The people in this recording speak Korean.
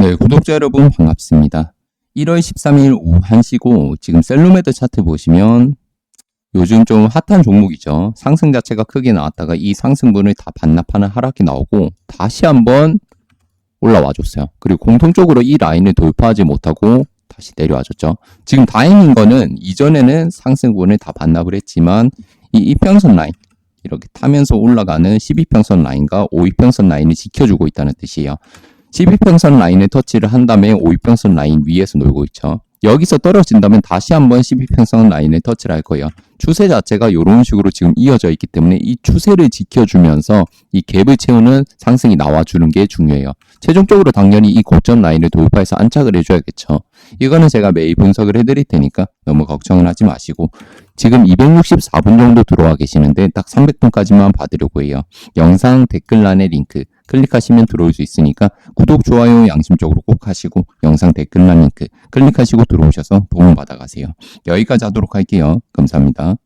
네, 구독자 여러분 반갑습니다. 1월 13일 오후 1시고 지금 셀로메드 차트 보시면 요즘 좀 핫한 종목이죠. 상승 자체가 크게 나왔다가 이 상승분을 다 반납하는 하락이 나오고 다시 한번 올라와 줬어요. 그리고 공통적으로 이 라인을 돌파하지 못하고 다시 내려와 줬죠. 지금 다행인 거는 이전에는 상승분을 다 반납을 했지만 이 이평선 라인 이렇게 타면서 올라가는 12평선 라인과 5이평선 라인을 지켜주고 있다는 뜻이에요. 12평선 라인을 터치를 한 다음에 5이평선 라인 위에서 놀고 있죠. 여기서 떨어진다면 다시 한번 12평선 라인을 터치를 할 거예요. 추세 자체가 이런 식으로 지금 이어져 있기 때문에 이 추세를 지켜주면서 이 갭을 채우는 상승이 나와주는 게 중요해요. 최종적으로 당연히 이 고점 라인을 돌파해서 안착을 해줘야겠죠. 이거는 제가 매일 분석을 해드릴 테니까 너무 걱정을 하지 마시고 지금 264분 정도 들어와 계시는데 딱 300분까지만 받으려고 해요. 영상 댓글란에 링크 클릭하시면 들어올 수 있으니까 구독, 좋아요 양심적으로 꼭 하시고 영상 댓글란 링크 클릭하시고 들어오셔서 도움 받아 가세요. 여기까지 하도록 할게요. 감사합니다.